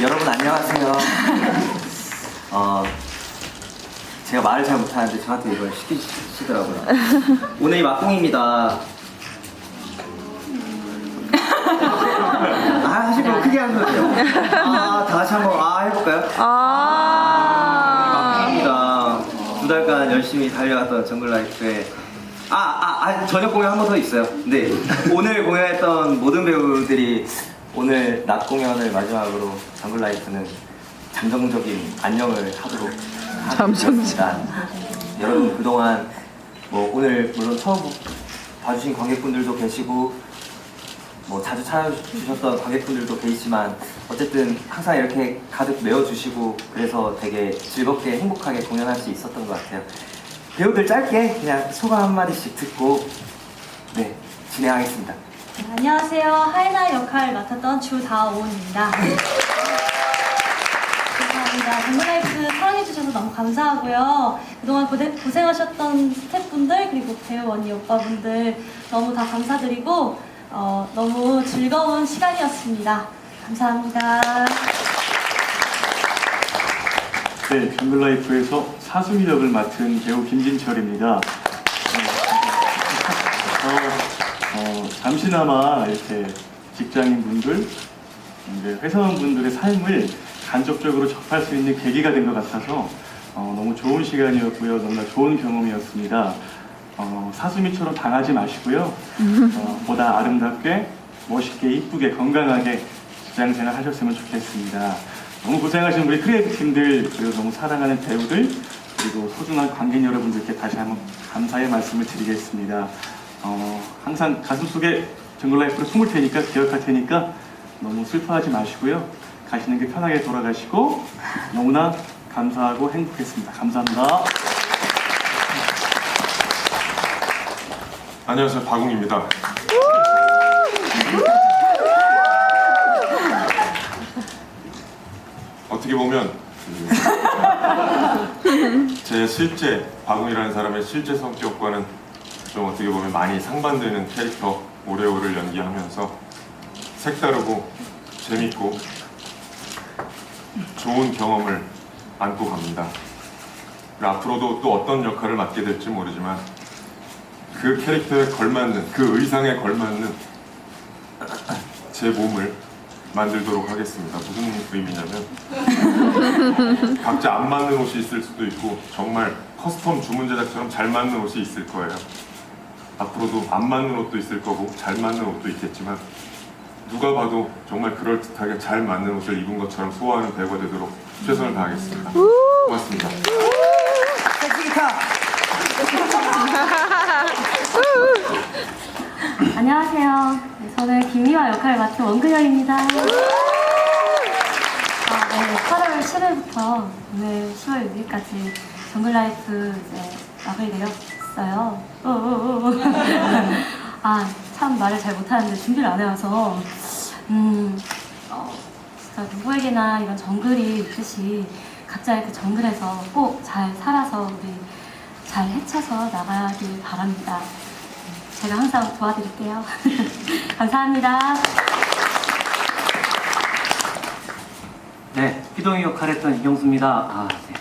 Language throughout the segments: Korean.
여러분 안녕하세요. 어, 제가 말을 잘 못하는데 저한테 이걸 시키시더라고요. 오늘 이 막공입니다. 아, 하실 거 크게 하는 거예요. 아, 다 같이 한번 아 해볼까요? 아. 막공입니다. 두 달간 열심히 달려왔던 정글라이프에 아, 아, 아, 저녁 공연 한 번 더 있어요. 네. 오늘 공연했던 모든 배우들이 오늘 낮 공연을 마지막으로 정글라이프는 잠정적인 안녕을 하도록 하겠습니다. 여러분 그동안 뭐 오늘 물론 처음 봐주신 관객분들도 계시고 뭐 자주 찾아주셨던 관객분들도 계시지만 어쨌든 항상 이렇게 가득 메워주시고 그래서 되게 즐겁게 행복하게 공연할 수 있었던 것 같아요. 배우들 짧게 그냥 소감 한마디씩 듣고 네 진행하겠습니다. 네, 안녕하세요. 하이나 역할 맡았던 주다온입니다. 감사합니다. 정글라이프 사랑해주셔서 너무 감사하고요. 그동안 고대, 고생하셨던 스태프분들 그리고 배우 언니 오빠분들 너무 다 감사드리고 어, 너무 즐거운 시간이었습니다. 감사합니다. 네, 정글라이프에서 사수미 역을 맡은 배우 김진철입니다. 어, 어, 잠시나마 이렇게 직장인 분들, 이제 회사원 분들의 삶을 간접적으로 접할 수 있는 계기가 된 것 같아서 어, 너무 좋은 시간이었고요. 너무나 좋은 경험이었습니다. 어, 사수미처럼 당하지 마시고요. 어, 보다 아름답게, 멋있게, 이쁘게, 건강하게 직장생활 하셨으면 좋겠습니다. 너무 고생하신 우리 크리에이터 팀들, 그리고 너무 사랑하는 배우들, 그리고 소중한 관객 여러분들께 다시 한번 감사의 말씀을 드리겠습니다. 어, 항상 가슴속에 정글라이프를 숨을 테니까, 기억할 테니까 너무 슬퍼하지 마시고요. 가시는 길 편하게 돌아가시고 너무나 감사하고 행복했습니다. 감사합니다. 안녕하세요 박웅입니다. 어떻게 보면 그, 제 실제 박웅이라는 사람의 실제 성격과는 좀 어떻게 보면 많이 상반되는 캐릭터 오레오를 연기하면서 색다르고 재밌고 좋은 경험을 안고 갑니다. 앞으로도 또 어떤 역할을 맡게 될지 모르지만 그 캐릭터에 걸맞는 그 의상에 걸맞는 제 몸을 만들도록 하겠습니다. 무슨 의미냐면 각자 안 맞는 옷이 있을 수도 있고 정말 커스텀 주문 제작처럼 잘 맞는 옷이 있을 거예요. 앞으로도 안 맞는 옷도 있을 거고 잘 맞는 옷도 있겠지만 누가 봐도 정말 그럴듯하게 잘 맞는 옷을 입은 것처럼 소화하는 배우가 되도록 최선을 다하겠습니다. 고맙습니다. 안녕하세요. 네, 저는 김미화 역할을 맡은 원근영입니다. 아, 네, 8월 7일부터 오늘 10월 6일까지 정글라이프 이제 내 렸어요. 오, 오, 오. 아, 참 말을 잘 못하는데 준비를 안 해와서 음, 어, 누구에게나 이런 정글이 있듯이 각자의 그 정글에서 꼭 잘 살아서 우리 잘 헤쳐서 나가길 바랍니다. 제가 항상 도와드릴게요. 감사합니다. 네, 피동이 역할 했던 이경수입니다. 아, 네.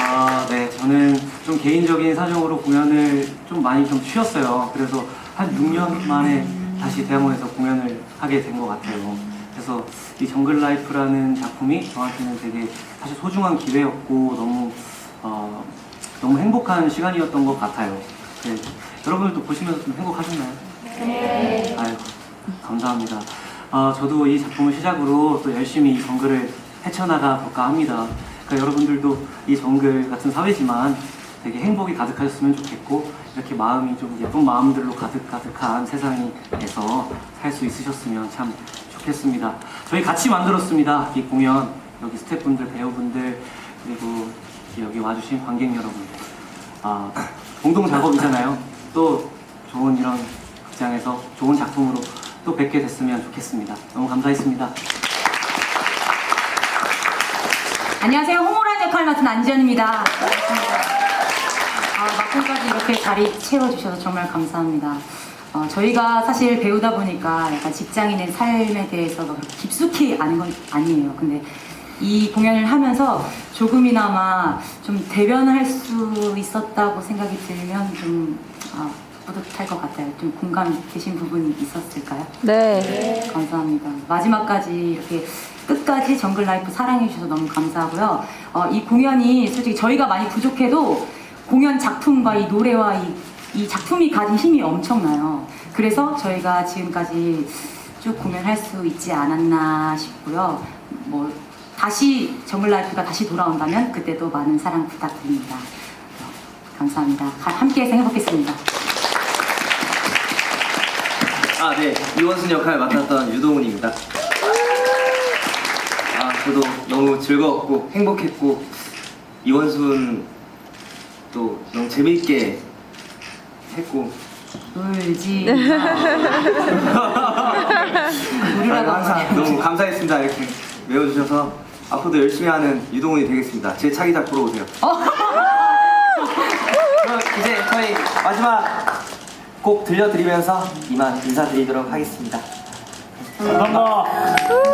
아, 네, 저는 좀 개인적인 사정으로 공연을 좀 많이 좀 쉬었어요. 그래서 한 6년 만에 다시 대학원에서 공연을 하게 된 것 같아요. 그래서 이 정글 라이프라는 작품이 저한테는 되게 사실 소중한 기회였고 너무 어, 너무 행복한 시간이었던 것 같아요. 네, 여러분들도 보시면서 좀 행복하셨나요? 네. 아유, 감사합니다. 아, 저도 이 작품을 시작으로 또 열심히 이 정글을 헤쳐나가 볼까 합니다. 그러니까 여러분들도 이 정글 같은 사회지만 되게 행복이 가득하셨으면 좋겠고 이렇게 마음이 좀 예쁜 마음들로 가득가득한 세상에서 살 수 있으셨으면 참 좋겠습니다. 저희 같이 만들었습니다. 이 공연 여기 스태프분들, 배우분들 그리고 여기 와주신 관객 여러분. 아, 공동 작업이잖아요. 또 좋은 이런 극장에서 좋은 작품으로 또 뵙게 됐으면 좋겠습니다. 너무 감사했습니다. 안녕하세요. 홍보란 역할 맡은 안지연입니다. 아, 막공까지 이렇게 자리 채워주셔서 정말 감사합니다. 어, 저희가 사실 배우다 보니까 약간 직장인의 삶에 대해서 막 그렇게 깊숙이 아는 건 아니에요. 근데 이 공연을 하면서 조금이나마 좀 대변할 수 있었다고 생각이 들면 좀 아, 뿌듯할 것 같아요. 좀 공감 되신 부분이 있었을까요? 네. 감사합니다. 마지막까지 이렇게 끝까지 정글 라이프 사랑해 주셔서 너무 감사하고요. 어, 이 공연이 솔직히 저희가 많이 부족해도 공연 작품과 이 노래와 이, 이 작품이 가진 힘이 엄청나요. 그래서 저희가 지금까지 쭉 공연할 수 있지 않았나 싶고요. 뭐 다시 정글 라이프가 다시 돌아온다면 그때도 많은 사랑 부탁드립니다. 감사합니다. 가- 함께해서 행복했습니다. 아, 네. 이원순 역할 맡았던 유동훈입니다. 아, 저도 너무 즐거웠고 행복했고 이원순 또 너무 재밌게 했고 울지 아, 우리라고 항상 너무 감사했습니다. 이렇게 외워주셔서 앞으로도 열심히 하는 유동훈이 되겠습니다. 제 차기작 보러 오세요. 그럼 이제 저희 마지막 곡 들려드리면서 이만 인사드리도록 하겠습니다. 감사합니다.